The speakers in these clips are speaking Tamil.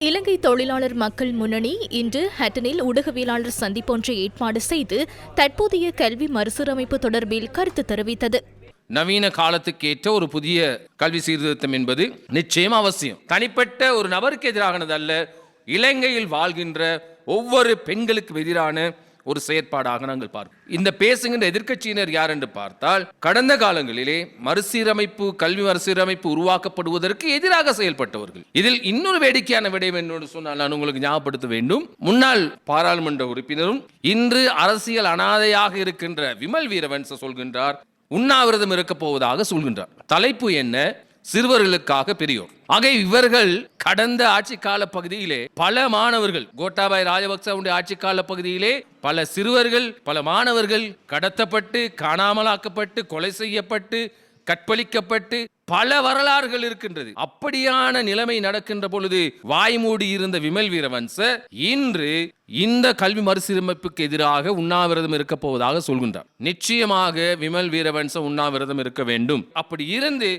இலங்கை தொழிலாளர் மக்கள் முன்னணி இன்று ஹட்டனில் ஊடகவியலாளர் சந்திப்பொன்றை ஏற்பாடு செய்து தற்போதைய கல்வி மறுசீரமைப்பு தொடர்பில் கருத்து தெரிவித்தது. நவீன காலத்துக்கேற்ற ஒரு புதிய கல்வி சீர்திருத்தம் என்பது நிச்சயம் அவசியம். தனிப்பட்ட ஒரு நபருக்கு எதிரானது அல்ல இலங்கையில் வாழ்கின்ற ஒவ்வொரு பெண்களுக்கு எதிரான ஒரு செயற்பாடாக நாங்கள் பார்ப்போம். இந்த பேசுகின்ற எதிர்க்கட்சியினர் யார் என்று பார்த்தால் கடந்த காலங்களிலே மறுசீரமைப்பு கல்வி மறுசீரமைப்பு உருவாக்கப்படுவதற்கு எதிராக செயல்பட்டவர்கள். இதில் இன்னொரு வேடிக்கையான விடயம் என்று சொன்னால் நான் உங்களுக்கு ஞாபகப்படுத்த வேண்டும். முன்னாள் பாராளுமன்ற உறுப்பினரும் இன்று அரசியல் அனாதையாக இருக்கின்ற விமல் வீரவன்ச சொல்கின்றார். உண்ணாவிரதம் இருக்கப் போவதாக சொல்கின்றார். தலைப்பு என்ன? சிறுவர்களுக்காக பெரியோர் ஆக இவர்கள் கடந்த ஆட்சி கால பகுதியிலே பல மாணவர்கள் கோட்டாபாய் ராஜபக்சவுடைய ஆட்சி கால பகுதியிலே பல சிறுவர்கள் பல மாணவர்கள் கடத்தப்பட்டு காணாமலாக்கப்பட்டு கொலை செய்யப்பட்டு கற்பழிக்கப்பட்டு பல வரலாறுகள் இருக்கின்றது. அப்படியான நிலைமை நடக்கின்ற பொழுது வாய்மூடி இருந்த விமல் வீரவன்ச இன்று இந்த கல்வி மறுசீரமைப்புக்கு எதிராக உண்ணாவிரதம் இருக்க போவதாக சொல்கின்றார். நிச்சயமாக விமல் வீரவன்ச உண்ணாவிரதம் இருக்க வேண்டும். அப்படி இருந்து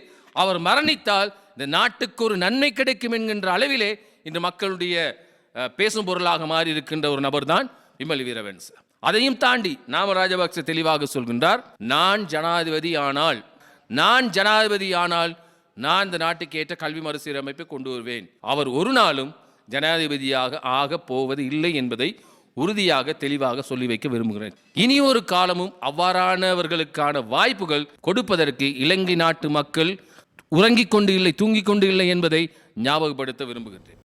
அவர் மரணித்தால் இந்த நாட்டுக்கு ஒரு நன்மை கிடைக்கும் என்கின்ற அளவிலே இன்று மக்களுடைய பேசும் பொருளாக மாறி இருக்கின்ற ஒரு நபர் தான் விமல் வீரவன்ஸ் அதையும் தாண்டி நாம ராஜபக்ச தெளிவாக சொல்கின்றார் நான் ஜனாதிபதி ஆனால் நான் ஜனாதிபதி ஆனால் நான் இந்த நாட்டுக்கு ஏற்ற கல்வி மறுசீரமைப்பை கொண்டு வருவேன். அவர் ஒரு நாளும் ஜனாதிபதியாக ஆக போவது இல்லை என்பதை உறுதியாக தெளிவாக சொல்லி வைக்க விரும்புகிறேன். இனி ஒரு காலமும் அவ்வாறானவர்களுக்கான வாய்ப்புகள் கொடுப்பதற்கு இலங்கை நாட்டு மக்கள் உறங்கிக் கொண்டு இல்லை தூங்கிக் கொண்டு இல்லை என்பதை ஞாபகப்படுத்த விரும்புகிறேன்